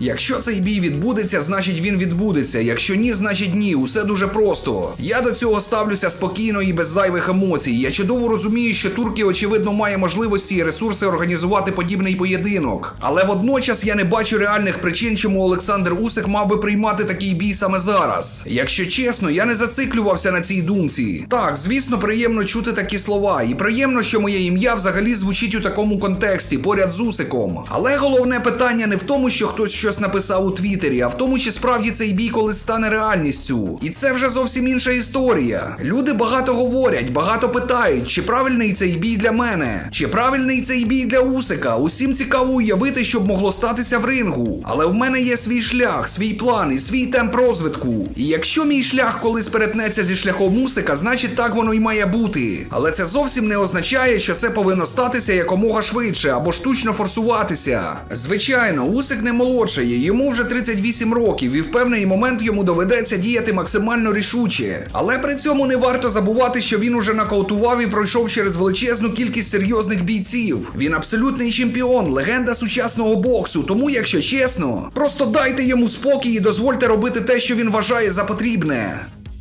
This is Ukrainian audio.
Якщо цей бій відбудеться, значить він відбудеться. Якщо ні, значить ні. Усе дуже просто. Я до цього ставлюся спокійно і без зайвих емоцій. Я чудово розумію, що Турки, очевидно, має можливості і ресурси організувати подібний поєдинок. Але водночас я не бачу реальних причин, чому Олександр Усик мав би приймати такий бій саме зараз. Якщо чесно, я не зациклювався на цій думці. Так, звісно, приємно чути такі слова, і приємно, що моє ім'я взагалі звучить у такому контексті поряд з Усиком. Але головне питання не в тому, що хтось щось написав у Твіттері, а в тому, чи справді цей бій колись стане реальністю. І це вже зовсім інша історія. Люди багато говорять, багато питають, чи правильний цей бій для мене, чи правильний цей бій для Усика. Усім цікаво уявити, що б могло статися в рингу. Але в мене є свій шлях, свій план і свій темп розвитку. І якщо мій шлях колись перетнеться зі шляхом Усика, значить так воно й має бути. Але це зовсім не означає, що це повинно статися якомога швидше або штучно форсуватися. Звичайно, Усик не молодшає, йому вже 38 років, і в певний момент йому доведеться діяти максимально рішуче. Але при цьому не варто забувати, що він уже нокаутував і пройшов через величезну кількість серйозних бійців. Він абсолютний чемпіон, легенда сучасного боксу. Тому, якщо чесно, просто дайте йому спокій і дозвольте робити те, що він вважає за потрібне.